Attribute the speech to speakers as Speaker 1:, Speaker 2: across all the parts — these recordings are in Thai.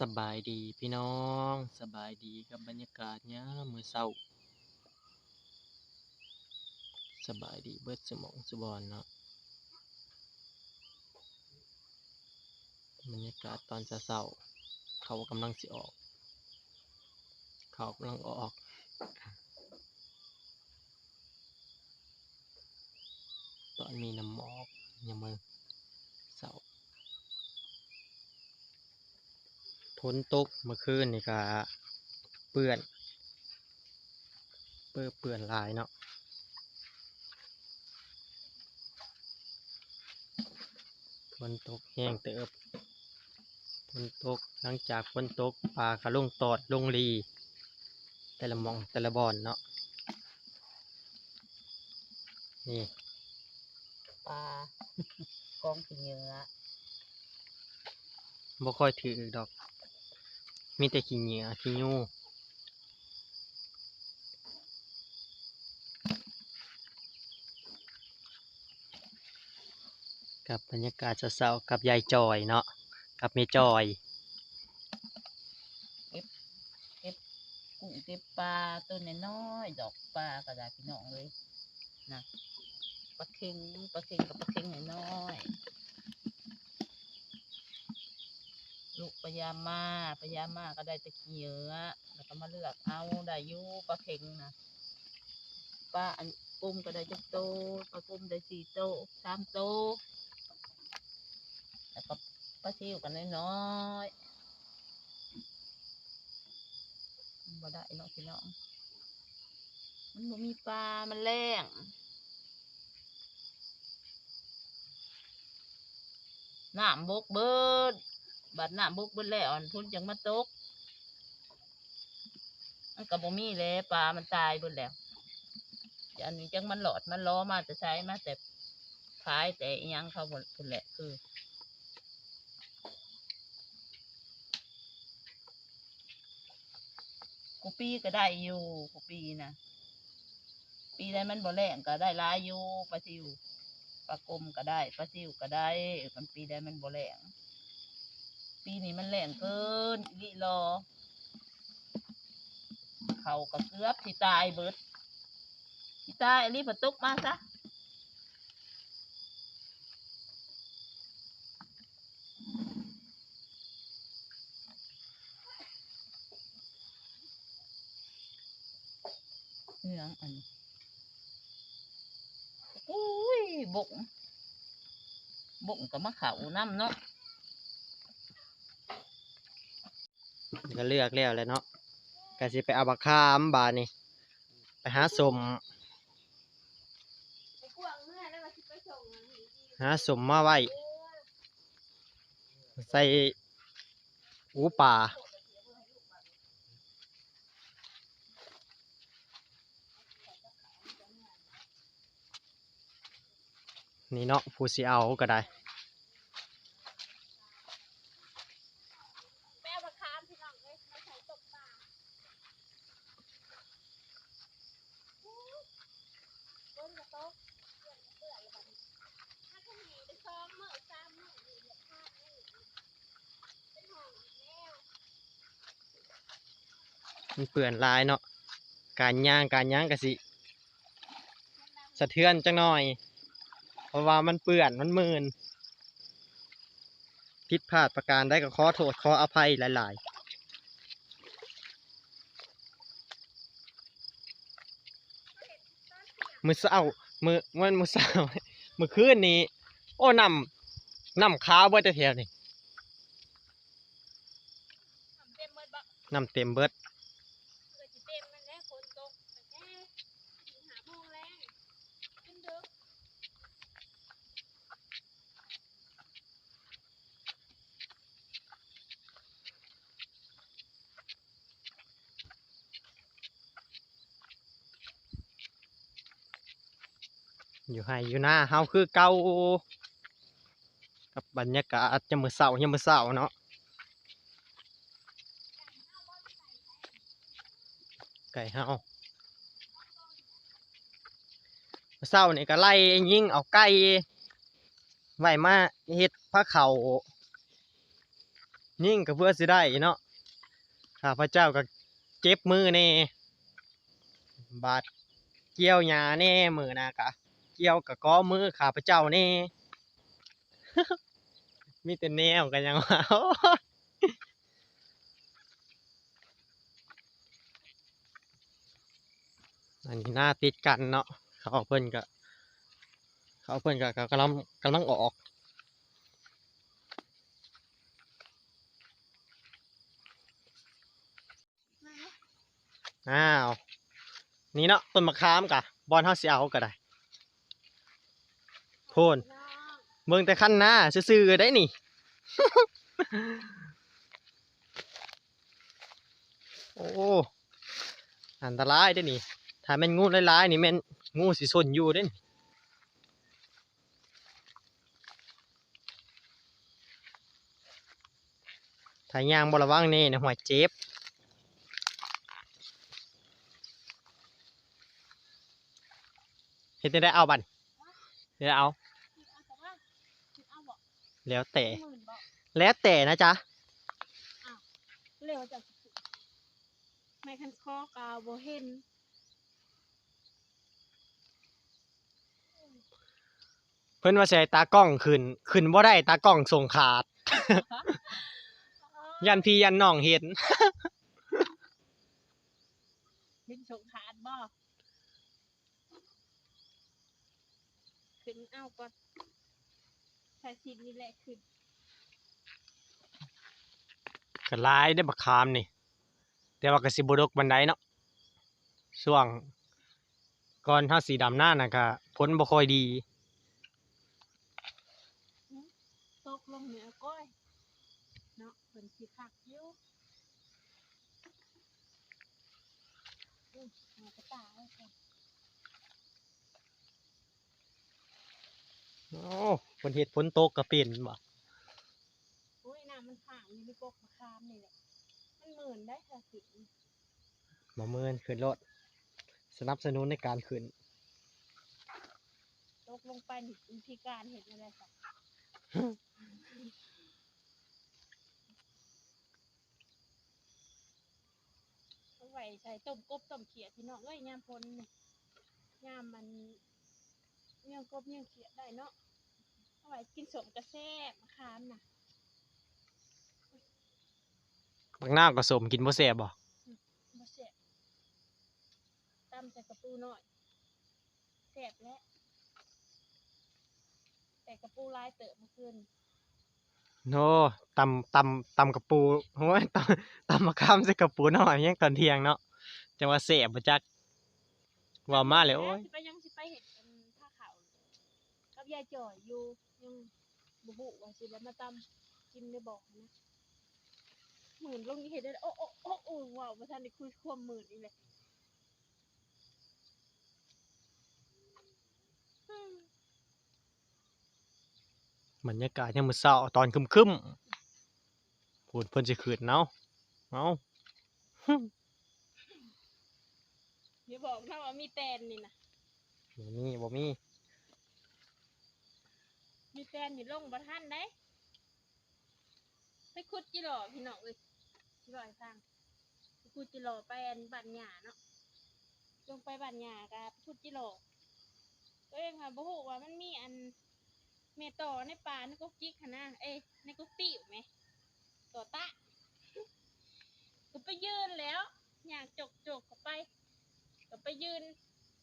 Speaker 1: สบายดีพี่น้องสบายดีกับบรรยากาศยามมื้อเช้าสบายดีเบิดสมองสุบอนเนาะบรรยากาศตอนเช้าเขากำลังสิออก เขากำลังออกตอนมีน้ำหมอกยังมือเช้า ฝ นตกเมื่อคืนนี่ก็เปื้อน เปื้อนเปื้อนหลายเนาะฝนตกแห้งเติบฝนตกหลังจากฝนตกปลากระลงตอดลงรี แต่ละหมองแต่ละบอนเนาะนี่
Speaker 2: ปลากองขี้เหนื้อ
Speaker 1: บ่ค่อยถือดอก มีแต่ขี้เหงื่อขี้ยูกับบรรยากาศเศร้าๆกับยายจอยเนาะกับเมจอย
Speaker 2: กุ้งเก็บปลาตัวน้อยๆดอกปลากระดาษพี่น้องเลยนะปลาเค็งปลาเค็งกับปลาเค็งน้อยๆ ลูกปยามาปยามาก็ได้ตะขี้เหนื้อแล้วก็มาเลือกเอาได้ยูปลาเค็งนะปลาอันกุ้มก็ได้จักโตปลากุ้มได้สี่โตสามโตแล้วก็ปลาซิวกันน้อยๆบ่ได้เนาะพี่น้องมันบ่มีปลา มันแรงน้ำบกเบิด บัดน้ำบกเบิดแล้วอันพุ่นจังมาตกมันก็บ่มีแล้วปลามันตายเบิดแล้วเดี๋ยวอันนี้จังมันหลอดมันล้อมาแต่ใช้มาแต่ขายแต่อิหยังเขาหมดพุ่นแหละคือกูปีก็ได้อยู่กูปีนะปีได้มันบ่แรงก็ได้หลายอยู่ปลาซิวปลากลมก็ได้ปลาซิวก็ได้มันปีได้มันบ่แรง ปีนี้มันแรงเกินลิรอ เขาก็เกือบที่ตายเบิดที่ตายอันนี้ปตกมาซะเหนืองอันนี้อุ้ยบกบกก็มาเขาน้ำเนาะ
Speaker 1: ก็เลือกแล้วแหล้วเนาะก็สิไปเอาบักขามบาดนี่ไปหาสมหาสมมาไว้ใส่หูป่านี่เนาะผู้สิเอาก็ได้
Speaker 3: แม่ประคามพี่น้องเลยมาใส่ตกปลาบนกระโต๊ะเปื่อนเปื่อนเลยแบบนี้ถ้าขมีไปซ้อมเมื่อซ้ำเมื่ออยู่เหยียบข้างนี่เป็นห้องอีกแล้ว
Speaker 1: มันเปื่อนหลายเนาะการย่างการย่างก็สิ สะเทือนจังหน่อย เพราะว่ามันเปื่อนมันมืนผิดพลาดประการได้ก็ขอโทษขออภัยหลาย ๆมือเศร้ามือมันมือเศร้ามือคืนนี้ โอ้นำนำข้าวเบิดแต่แถวนี่
Speaker 3: ทำเต็มเบิดบ่
Speaker 1: นำเต็มเบิด
Speaker 3: เกิดสิเต็มมันแล้ว ฝนตกแต่แค่หาโมงแรงขึ้นดึก
Speaker 1: อยู่ให้อยู่หน้าเฮาคือเก่ากับบรรยากาศจะมือเศร้ายังมือเศร้าเนาะ ไก่เฮาเศร้านี่ก็ไล่ยิงเอาไก่ไว้มาเฮ็ดผ้าเขายิ่งก็เพื่อสิได้เนาะข้าพเจ้าก็เจ็บมือแน่บาดเกี่ยวหญ้าแน่มือนากะเกี่ยวกับก้อมือข้าพเจ้าแน่มีแต่แนวกันยังว่า อันนี้หน้าติดกันเนาะเขาเพิ่นก็เขาเพิ่นก็กำลังกำลังออกอ้าวนี่เนาะต้นมะขามกะบอลเฮาสิเอาก็ได้โพนเบิ่งแต่คันหน้าซื่อๆได้นี่ โอ้ อันตรายได้นี่ ถ้าแม่นงูหลายๆนี่แม่นงูสิซนอยู่เด้นี่ถ้ายางบระวังนี่นะหัวเจ็บเฮ็ดจั่งได้เอาบัดเดี๋ยวเอา
Speaker 3: เอาแล้
Speaker 1: วแต่แล้วแต่นะจ๊ะ
Speaker 3: เร็วจะไม่คันคอกาวโบเห็น
Speaker 1: พิ่นว่าสิให้ตากล้องขึ้นขึ้นบ่ได้ตากล้องส่งขาด ยันพี่ยันน้องเห็น
Speaker 3: ดินสงขาดบ่ขึ้นเอาก่อนใช้สินี่แหละขึ้น
Speaker 1: ก็หลายได้อบักขามนี่ แต่ว่าก็สิบ่ดกบันไดเนาะช่วง ก่อนเฮาสีดำหน้าน่ะก็ผลบ่ค่อยดี
Speaker 3: ตก ลงเหนือก้อยเนาะเพิ่นสิคักอยู่อุ้ยมากระตายเลยค่ะ
Speaker 1: โอ้เพิ่นเฮ็ดฝนตกก็เป็นบ่
Speaker 3: โอ้ยน้ำมันขังอยู่ในกกมะขามนี่แหละมันหมื่นได้ค่ะสิ
Speaker 1: บ่เมินขึ้นรถสนับสนุนในการขึ้น
Speaker 3: ตกลงไปนี่วิธีการเห็นอะไรสักเอา ไว้ใส่ต้มกบต้มเขียดพี่น้องเอ้ยยามพ้นนี่ยามมันเนื่องกบเนื่องเขียดได้เนาะเอาไว้กินสมกระแซ่บมะขามน่ะ
Speaker 1: บักนาวก็สมกินบ่แซ่บบ่
Speaker 3: บ่แซ่บตำใส่กระปูหน่อยแซ่บแล้วแต่กระปูลายเติบเมื่อคืน
Speaker 1: โนตำตำตำกระปูโอ้ยตำตำมะขามใส่กระปูหน่อยยังตอนเที่ยงเนาะจังว่าแซ่บบ่จักว่ามาแล้วโอ้ย
Speaker 3: สิไปยังสิไปเห็ดอันผ้าขาวกับยายจ่อยอยู่ยังบุบุว่าสิแล้วมาตำกินได้บอกนะหมื่นลงนี่เห็ดได้โอ้โอ้โอ้โอ้ว้าวมาทันได้คุยความหมื่นอีกเลยอืม
Speaker 1: บรรยากาศยามมื้อเช้าตอนครึ้มๆพูดเพิ่นสิขึ้นเนาะเอ้า
Speaker 3: อย่าบอกนะว่ามีแตนนี่นะ
Speaker 1: บ่มีบ่มี
Speaker 3: มีแตนอยู่ลงบ่ทันได้ไปขุดจิหล่อพี่น้องเอ้ยจิหล่อให้ฟังไปขุดจิหล่อไปอันบ้านหญ้าเนาะลงไปบ้านหญ้ากับขุดจิหล่อตัวเองค่ะบ่ฮู้ว่ามันมีอัน เมต่อในป่าในกุ๊กจิกหนนะเอ้ยในกุ๊กติ๋วไหมต่อตะก็ไปยืนแล้ว อยากจกจกๆเข้าไป ก็ไปยืน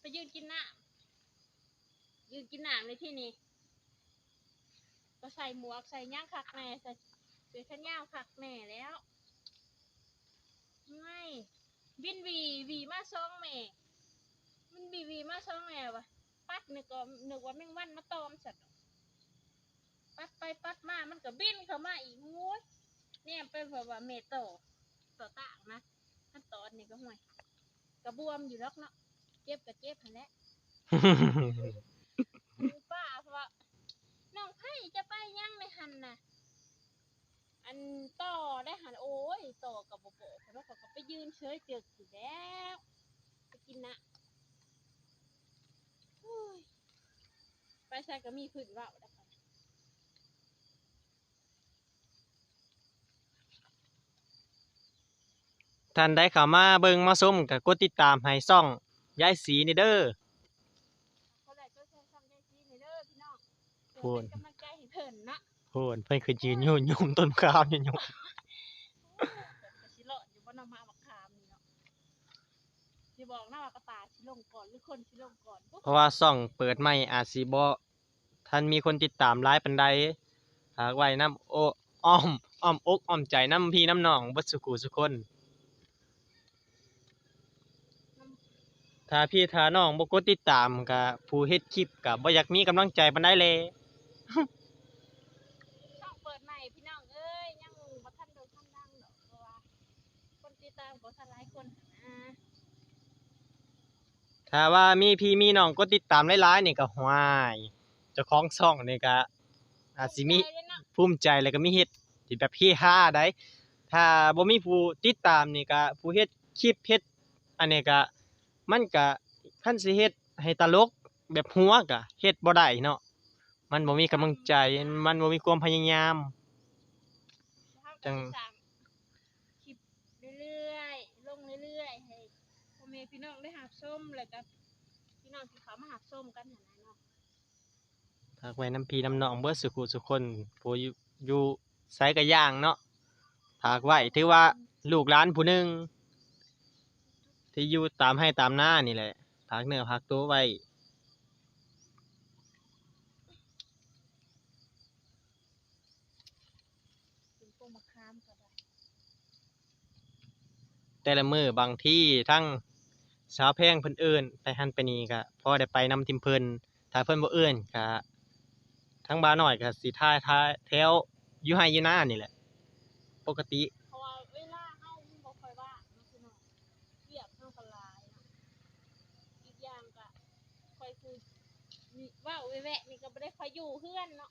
Speaker 3: ไปยืนกินน้ำยืนกินน้ำในที่นี้ก็ใส่หมวกใส่ย่างคักแน่ใส่เสื้อแขนยาวคักแน่แล้วไม่บินวีวีมาซองแม่ มันบีวีมาซองแม่วะปัดนึกก็นึกว่าแม่งวันมาตอมสัตว์ ปัดไปปัดมา มันก็บินเข้ามาอีกโอ้ยเนี่ยไปแบบว่าเมโตต่อต่างนะขั้นตอนนี่ก็ห่วยกระบวมอยู่แล้วเนาะเจ็บกับเจ็บหันแหละดูป้าเพราะว่าน้องไผ่จะไปยังในหันน่ะ อันต่อได้หันโอ้ยต่อกับโบโบเพราะว่าเขาก็ไปยืนเฉยเจือกอยู่แล้วไปกินนะโอ้ยไปใส่ก็มีพื้นว่าวได้ค่ะ
Speaker 1: ท่านได้เข้ามาเบิ่งมาชมก็กดติดตามให้ช่องยายสีนี่เด้อ
Speaker 3: เขาได้ก็แชร์ช่องได้ซีในเด้อพี่น้องเพื่
Speaker 1: พู
Speaker 3: อนเป็นกำลังใจให้เพิ่นเนาะ
Speaker 1: โหนเพิ่นคือยืนอยู่ยุ่มต้นข้าวอยู่ยุ่ม
Speaker 3: เพิ่นก็สิเลาะอยู่บ่นำมาบักขามนี่เนาะสิบอกนะว่ากระตายสิลงก่อนหรือคนสิลงก่อนปุ๊บ
Speaker 1: เพราะว่าช่องเปิดใหม่อาจสิบ่ท่านมีคนติดตามหลายปานใดหากไว้นํโออ้อมอ้อมอกอ้อมใจนํพี่น้ำน้องเบิดสุขุสุคน ถ้าพี่ถ้าน้องบ่กดติดตามก็ผู้เฮ็ดคลิปก็บ่อยากมีกำลังใจปานใดเลย
Speaker 3: ช่องเปิดใหม่พี่น้องเอ้ยยังบ่ทันโดนทันดังดอกเพราะว่าคนติดตามบ่ทันหลายคนหั้นนะ
Speaker 1: ถ้าว่ามีพี่มีน้องกดติดตามหลายๆนี่ก็หวายเจ้าของช่องนี่ก็อาจสิมี
Speaker 3: ใจเลยเนาะ
Speaker 1: ภูมิใจแล้วก็มีเฮ็ดที่แบบเฮฮาได้ ถ้าบ่มีผู้ติดตามนี่ก็ผู้เฮ็ดคลิปเฮ็ดอันนี้ก็ มันก็คันสิเฮ็ดให้ตลกแบบหัวก็เฮ็ดบ่ได้เนาะมันบ่มีกำลังใจ มันบ่มีความพยายาม จัง
Speaker 3: สร้างคลิปเรื่อยๆลงเรื่อยๆให้พ่อแม่พี่น้องได้หับส้มแล้วก็พี่น้องที่เขามาหับส้มกันหั่นนะเนาะ
Speaker 1: ฝากไว้น้ำพี่น้ำน้องเบิดสุขุสุคนผู้อยู่อยู่ไสก็ย่างเนาะฝากไว้ถือว่าลูกหลานผู้หนึง ที่อยู่ตามให้ตามหน้านี่แหละฝากเนื้อฝากตัวไว้แต่ละมือบางที่ทั้งสาวแพงเพิ่นเอิ้นไปหันไปนี่ก็พอได้ไปนำทีมเพิ่นถ้าเพิ่นบ่เอิ้นก็ทั้งบ้านน้อยก็สิท่าท่ายแถวอยู่ไห้ยู่นานี่แหละ ปกติ
Speaker 3: เพราะว่าเวลาเฮามันบ่ค่อยว่างเนาะพี่น้องเวียกเฮาก็หลายเนาะอีกอย่างก็ค่อยคือมี ว่าวแวะๆนี่ก็บ่ได้ค่อยอยู่เฮือนเนาะ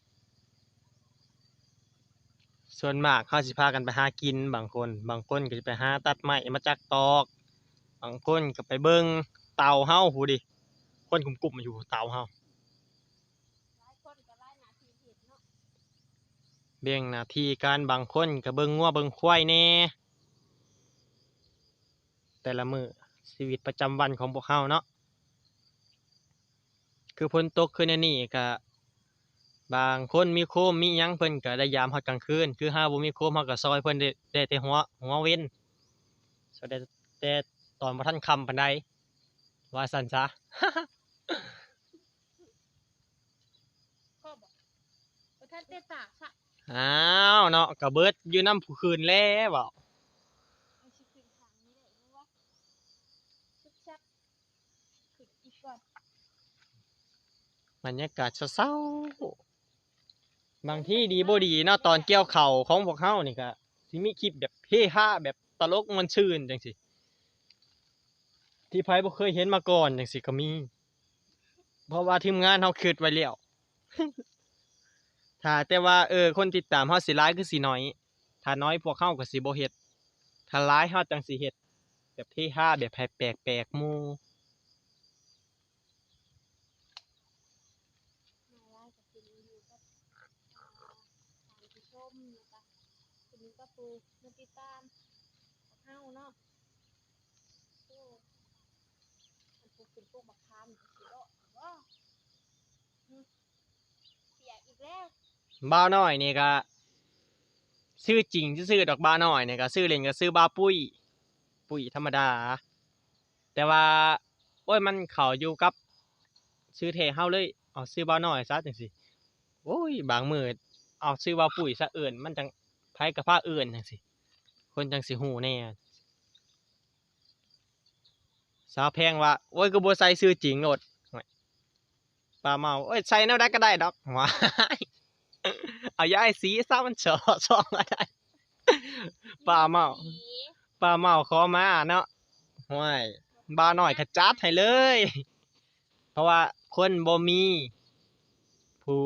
Speaker 1: ส่วนมากเขาสิพากันไปหากินบางคน บางคนก็สิไปหาตัดไม้มาจักตอก บางคนก็ไปเบิ่งเต่าเฮาหูดิ คนกลุ่มๆมาอยู่เต่าเฮา
Speaker 3: หลายคนก็หลายหน้าที่เฮ็ดเนาะ
Speaker 1: เบ่งหน้าที่การบางคนก็เบิ่งงัวเบิ่งควายแหน่แต่ละมื้อชีวิตประจำวันของพวกเฮาเนาะ คือฝนตกคืนอันนี้ก็บางคนมีโคมมีหยังเพิ่นก็ได้ยามฮอดกลางคืน คือหาบ่มีโคมเฮาก็ซอยเพิ่นได้ได้แต่หัวหัวเว้นซอยได้แต่ตอนบ่ทันค่ำปานใดว่าซั่นซะ
Speaker 3: พ่อบอกบ่ทันได้ตากซะ
Speaker 1: อ้าวเนาะก็เบิดอยู่นํผู้คืนแล้วเว้า
Speaker 3: เอาสิขึ้นทางนี้ได้รู้ว่าซึกซักขึ้นอีกก่อน
Speaker 1: บรรยากาศเศร้าๆบางที่ดีบ่ดีเนาะตอนเกี่ยวเข่าวของพวกเฮานี่ก็สิมีคลิปแบบเฮฮาแบบตลกม่วนชื่นจังซี่ที่ไผบ่เคยเห็นมาก่อนจังซี่ก็มี เพราะว่าทีมงานเฮาคิดไว้แล้วถ้าแต่ว่าเออคนติดตามเฮาสิหลายคือสิน้อย ถ้าน้อยพวกเฮาก็สิบ่เฮ็ดถ้าหลายเฮาจังสิเฮ็ดแบบเฮฮาแบบให้แปลกๆหมู่
Speaker 3: มาไล่กับคุณอยู่กับอ่าทางผู้ชมนะคะคุณนี้ก็ปูมาติดตามกับเฮาเนาะโอ้มันปลูกเป็น พวกบักคามสิเนาะว้าอืมเสียอีกแล้ว
Speaker 1: บ้าวน้อยนี่ก็ชื่อจริงซื่อๆดอกบ้าวน้อยนี่ก็ชื่อเล่นก็ชื่อบ้าวปุ้ย ปุ้ยธรรมดา แต่ว่า โอ้ยมันเขาอยู่กับชื่อแท้เฮาเลยเอาชื่อบ้าวน้อยซะจังซี่โอ้ยบางมือเอาชื่อบ้าวปุ้ยซะเอิ้นมันจังไผก็พาเอิ้นจังซี่คนจังสิฮู้แน่ สาวแพงว่าโอ้ยก็บ่ใส่ชื่อจริงโลดป้าเมาโอ้ยใส่แนวใดก็ได้ดอกว้ายเอายายสีซะมันเฉาะช่องอะไรป้าเมาป้าเมาขอมาเนาะห้วยบ้าน้อยขจัดให้เลย เพราะว่าคนบ่มีผู้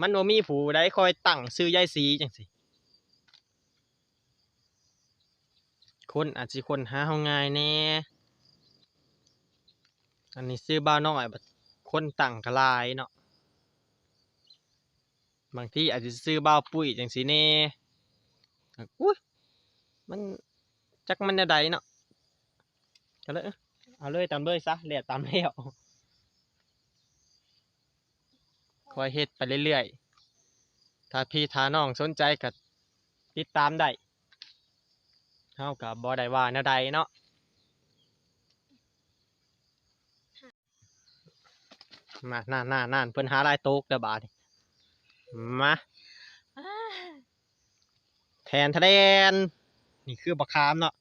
Speaker 1: มันบ่มีผู้ใดคอยตั้งชื่อยายสีจังซี่คนอาจสิคนหาเฮาง่ายแน่ อันนี้ชื่อบ้าน้อยบัดคนตั้งกลายเนาะบางที่อาจจะซื้อบ้าปุ้ยจังสีเน่อุ้ยมันจักมันแนวใดเนาะเอาเลยเอาเลยตามเลยซะเลียตามแล้วคอยเฮ็ดไปเรื่อยๆ ถ้าพี่ถ้าน้องสนใจก็ติดตามได้เฮากับบ่ได้ว่าแนวใดเนาะ มาน่านน่านน่านเพิ่นหาลายโต๊กเด้อบาดนี้มาแทนทะเลนนี่คือบักขามเนาะ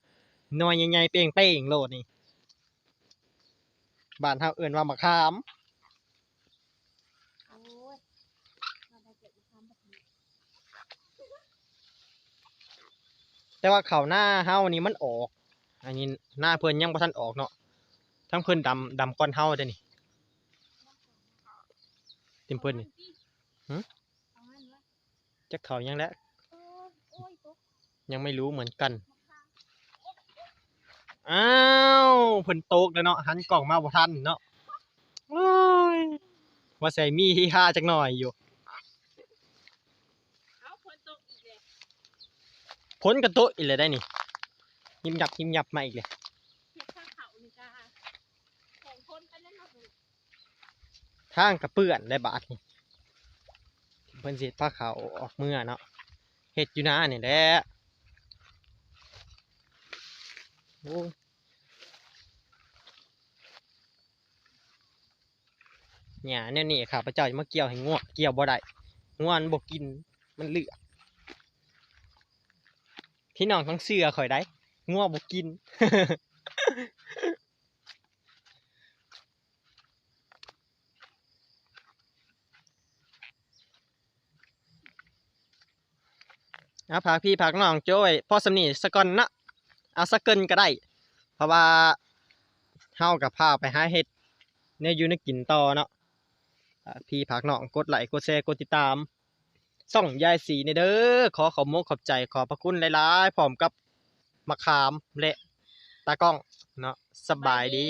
Speaker 1: หน่วยใหญ่ๆเป้งๆโลดนี่บ้านเฮาเอิ้นว่าบักขาม
Speaker 3: โอ้ยเรามแต่
Speaker 1: ว่าเข้าหน้าเฮานี่มันออก อันนี้หน้าเพิ่นยังบ่ทันออกเนาะทั้งเพิ่นดำดำก่อนเฮาเด้นี่ เต็มเพิ่นนี่หึ
Speaker 3: เอางั้นวะ
Speaker 1: จักเขายังแล้ว
Speaker 3: โอ้ยโอ้ยตก
Speaker 1: ยังไม่รู้เหมือนกัน
Speaker 3: มะขาม
Speaker 1: อ้าวเพิ่นโตกแล้วเนาะหันกล่องมาบ่ทันเนาะโอ้ยว่าใส่มีที่ค่าจักหน่อยอยู่
Speaker 3: เอาคนตกอีกเลย
Speaker 1: พ้นกระโตะอีกเลยได้นี่ยิ้มหยับยิ้มหยับมาอีกเลย
Speaker 3: เทียบข้างเขานี่จ้าแข่งคนไปแล้วเนาะ
Speaker 1: ทางกระเปื้อนได้บาดนี่เพิ่นสิผ้าขาวออกเมื่อเนาะเฮ็ดอยู่นะนี่แหละโอ้ยหญ้าแนวนี้ข้าพเจ้าจะมาเกี่ยวให้งวเกี่ยวบ่ได้งวนบ่กินมันเหลือพี่น้องต้องเสือข่อยได้ง่วบ่กิน เอาพากพี่พากน้องโจ้ยพ่อสำนีสกอนนะเอาสะเกินก็ได้ เพราะว่าเฮากับพาไปหาเห็ดเนี่ยอยู่ในกินต่อเนาะพี่พากน้องกดไลค์กดแชร์กดติดตามส่องยายสีในเด้อขอขอบมกขอบใจขอพระคุณหลายๆพร้อมกับมะขามและตากล้องเนาะสบายดี